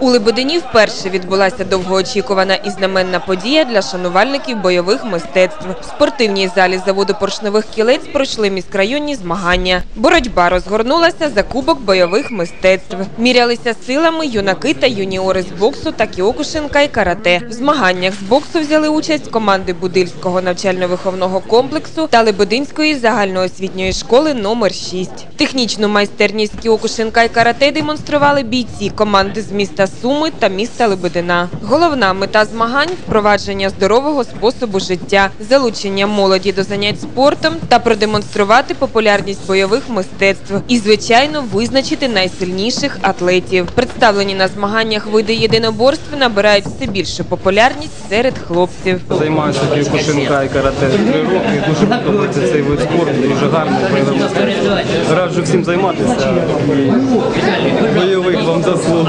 У Лебедині вперше відбулася довгоочікувана і знаменна подія для шанувальників бойових мистецтв. В спортивній залі заводу поршневих кілець пройшли міськрайонні змагання. Боротьба розгорнулася за кубок бойових мистецтв. Мірялися силами юнаки та юніори з боксу та кіокушинка і карате. В змаганнях з боксу взяли участь команди Будильського навчально-виховного комплексу та Лебединської загальноосвітньої школи номер 6. Технічну майстерність кіокушинка і карате демонстрували бійці команди з міста Суми та міста Лебедина. Головна мета змагань впровадження здорового способу життя, залучення молоді до занять спортом та продемонструвати популярність бойових мистецтв і, звичайно, визначити найсильніших атлетів. Представлені на змаганнях види єдиноборств набирають все більшу популярність серед хлопців. Займаюся кіокушинка і карате три роки. Дуже подобається цей вид спорту, дуже гарний бойовий мистецтво. Раджу всім займатися. Бойових вам заслуг.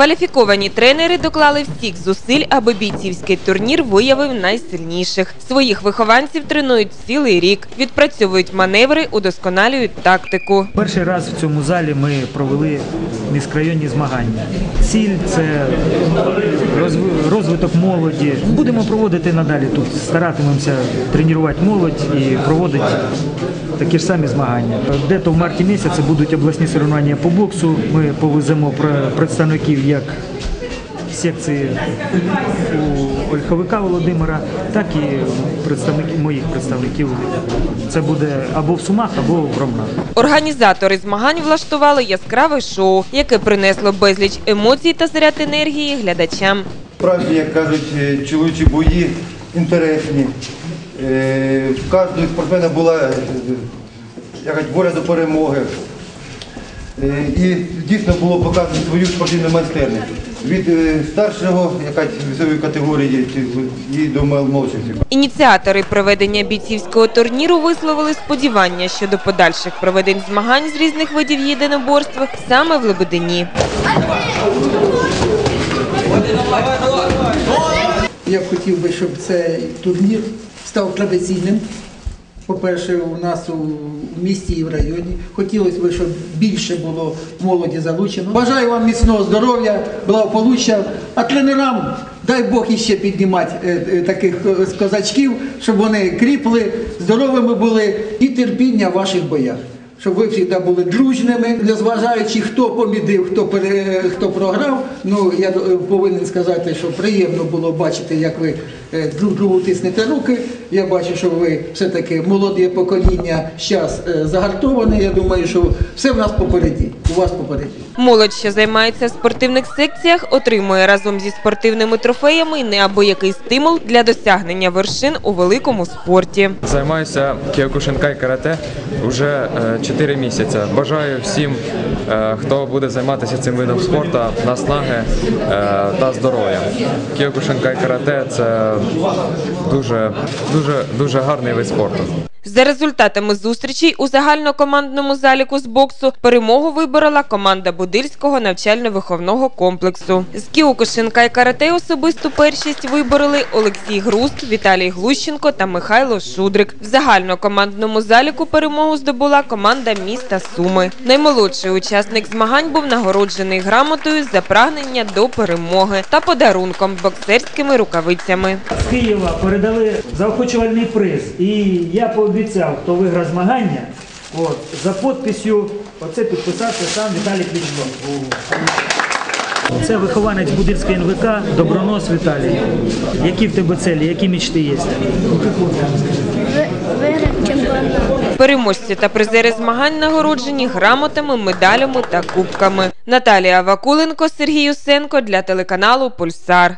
Кваліфіковані тренери доклали всіх зусиль, аби бійцівський турнір виявив найсильніших. Своїх вихованців тренують цілий рік, відпрацьовують маневри, удосконалюють тактику. Перший раз в цьому залі ми провели міськрайонні змагання. Ціль це розв- розвиток молоді. Будемо проводити надалі тут. Старатимемося тренувати молодь і проводити такі ж самі змагання. Де-то в марті місяці будуть обласні соревнування по боксу. Ми повеземо пр- представників як секції у Ольховика Володимира, так і представників моїх представників. Це буде або в Сумах, або в Ромнах. Організатори змагань влаштували яскраве шоу, яке принесло безліч емоцій та заряд енергії глядачам. Справжні, як кажуть, е, чоловічі бої інтересні. Е, В кожного спортсмена була е, якась воля до перемоги. Е, І дійсно було показано свою спортивну майстерність. Від е, старшого якась вісової категорії і до молодших. Ініціатори проведення бійцівського турніру висловили сподівання щодо подальших проведень змагань з різних видів єдиноборств саме в Лебедині. Я б хотів би, щоб цей турнір став традиційним. По-перше, у нас у місті і в районі. Хотілося б, щоб більше було молоді залучено. Бажаю вам міцного здоров'я, благополуччя, а тренерам дай Бог іще піднімати е, е, таких е, козачків, щоб вони кріпли, здоровими були і терпіння в ваших боях. Щоб ви завжди були дружними, незважаючи, хто побідив, хто пере, хто програв. Ну я повинен сказати, що приємно було бачити, як ви друг другу тиснете руки. Я бачу, що ви все-таки молоде покоління зараз загартоване. Я думаю, що все в нас попереді. У вас попереді. Молодь, що займається в спортивних секціях, отримує разом зі спортивними трофеями неабиякий стимул для досягнення вершин у великому спорті. Займаюся кіокушинка і карате вже 4 місяці. Бажаю всім, е, хто буде займатися цим видом спорту, наснаги е, та здоров'я. Кіокушинка і карате це дуже, дуже, дуже гарний вид спорту. За результатами зустрічей у загальнокомандному заліку з боксу перемогу виборола команда Будильського навчально-виховного комплексу. З кіокушинка і карате особисту першість вибороли Олексій Груст, Віталій Глущенко та Михайло Шудрик. В загальнокомандному заліку перемогу здобула команда міста Суми. Наймолодший учасник змагань був нагороджений грамотою за прагнення до перемоги та подарунком боксерськими рукавицями. З Києва передали заохочувальний приз. І я пообіцяв, хто виграє змагання, от, за підписю, оце підписався сам Віталій Кличко. Це вихованець Будильської НВК, Добронос Віталій. Які в тебе цілі, які мечти є? Переможці та призери змагань нагороджені грамотами, медалями та кубками. Наталія Вакуленко, Сергій Юсенко для телеканалу Пульсар.